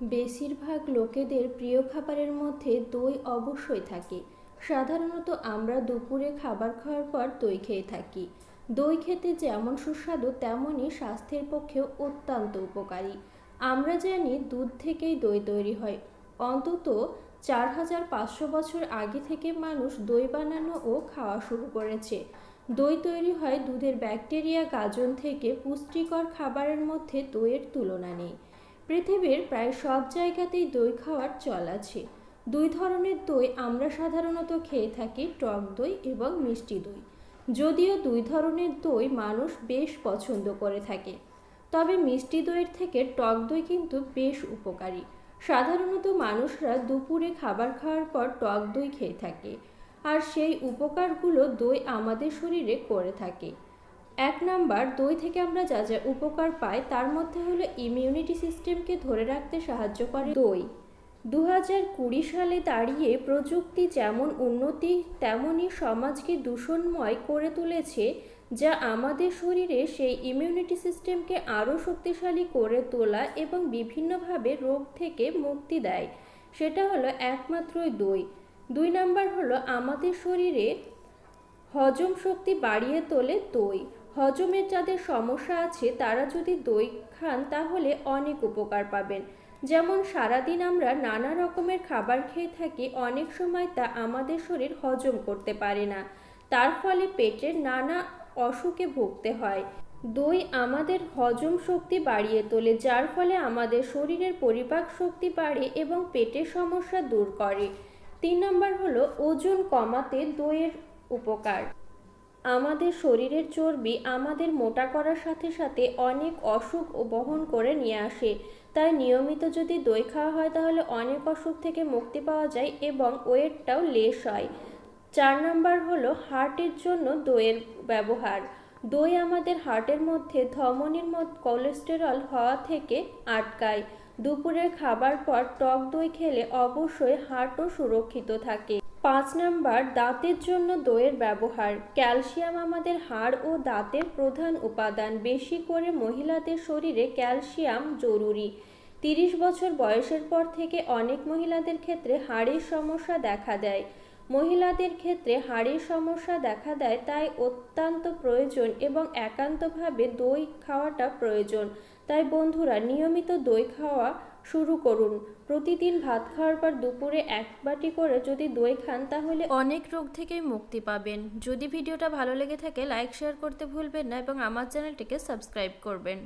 বেশিরভাগ লোকেদের প্রিয় খাবারের মধ্যে দই অবশ্যই থাকে। সাধারণত আমরা দুপুরে খাবার খাওয়ার পর দই খেয়ে থাকি। দই খেতে যেমন সুস্বাদু তেমনই স্বাস্থ্যের পক্ষেও অত্যন্ত উপকারী। আমরা জানি দুধ থেকেই দই তৈরি হয়। অন্তত চার হাজার পাঁচশো বছর আগে থেকে মানুষ দই বানানো ও খাওয়া শুরু করেছে। দই তৈরি হয় দুধের ব্যাকটেরিয়া গাজন থেকে পুষ্টিকর খাবারের মধ্যে দইয়ের তুলনা নেই। পৃথিবীর প্রায় সব জায়গাতেই দই খাওয়ার চল আছে। দুই ধরনের দই আমরা সাধারণত খেয়ে থাকি, টক দই এবং মিষ্টি দই। যদিও দুই ধরনের দই মানুষ বেশ পছন্দ করে থাকে। তবে মিষ্টি দইয়ের থেকে টক দই কিন্তু বেশ উপকারী। সাধারণত মানুষরা দুপুরে খাবার খাওয়ার পর টক দই খেয়ে থাকে। আর সেই উপকারগুলো দই আমাদের শরীরে করে থাকে। এক নাম্বার, দই থেকে আমরা যা যা উপকার পাই তার মধ্যে হলো ইমিউনিটি সিস্টেমকে ধরে রাখতে সাহায্য করে দই। দু হাজার কুড়ি সালে দাঁড়িয়ে প্রযুক্তি যেমন উন্নতি তেমনই সমাজকে দূষণময় করে তুলেছে, যা আমাদের শরীরে সেই ইমিউনিটি সিস্টেমকে আরও শক্তিশালী করে তোলা এবং বিভিন্নভাবে রোগ থেকে মুক্তি দেয়। সেটা হলো একমাত্রই দই। দুই নাম্বার হলো আমাদের শরীরে হজম শক্তি বাড়িয়ে তোলে দই। হজমের যাদের সমস্যা আছে, তারা যদি দই খান, তাহলে অনেক উপকার পাবেন। যেমন সারাদিন আমরা নানা রকমের খাবার খেয়ে থাকি, অনেক সময় তা আমাদের শরীর হজম করতে পারে না। তার ফলে পেটের নানা অসুখে ভুগতে হয়। দই আমাদের হজম শক্তি বাড়িয়ে তোলে, যার ফলে আমাদের শরীরের পরিপাক শক্তি বাড়ে এবং পেটের সমস্যা দূর করে। তিন নম্বর হলো, ওজন কমাতে দইয়ের উপকার। আমাদের শরীরের চর্বি আমাদের মোটা করার সাথে সাথে অনেক অসুখ ও বহন করে নিয়ে আসে। তাই নিয়মিত যদি দই খাওয়া হয় তাহলে অনেক অসুখ থেকে মুক্তি পাওয়া যায় এবং ওয়েটটাও লেস হয়। চার নাম্বার হলো হার্টের জন্য দইয়ের ব্যবহার। দই আমাদের হার্টের মধ্যে ধমনির মধ্যে কোলেস্টেরল হওয়া থেকে আটকায়। দুপুরের খাবার পর টক দই খেলে অবশ্যই হার্টও সুরক্ষিত থাকে। পাঁচ নাম্বার, দাঁতের জন্য দইয়ের ব্যবহার। ক্যালসিয়াম আমাদের হাড় ও দাঁতের প্রধান উপাদান। বেশি করে মহিলাদের শরীরে ক্যালসিয়াম জরুরি। তিরিশ বছর বয়সের পর থেকে অনেক মহিলাদের ক্ষেত্রে হাড়ের সমস্যা দেখা দেয়। মহিলাদের ক্ষেত্রে হাড়ের সমস্যা দেখা দেয়, তাই অত্যন্ত প্রয়োজন এবং একান্তভাবে দই খাওয়াটা প্রয়োজন। তাই বন্ধুরা, নিয়মিত দই খাওয়া শুরু করুন। প্রতিদিন ভাত খাওয়ার পর দুপুরে এক বাটি করে যদি দই খান, তাহলে অনেক রোগ থেকেই মুক্তি পাবেন। যদি ভিডিওটা ভালো লেগে থাকে, লাইক, শেয়ার করতে ভুলবেন না এবং আমার চ্যানেলটিকে সাবস্ক্রাইব করবেন।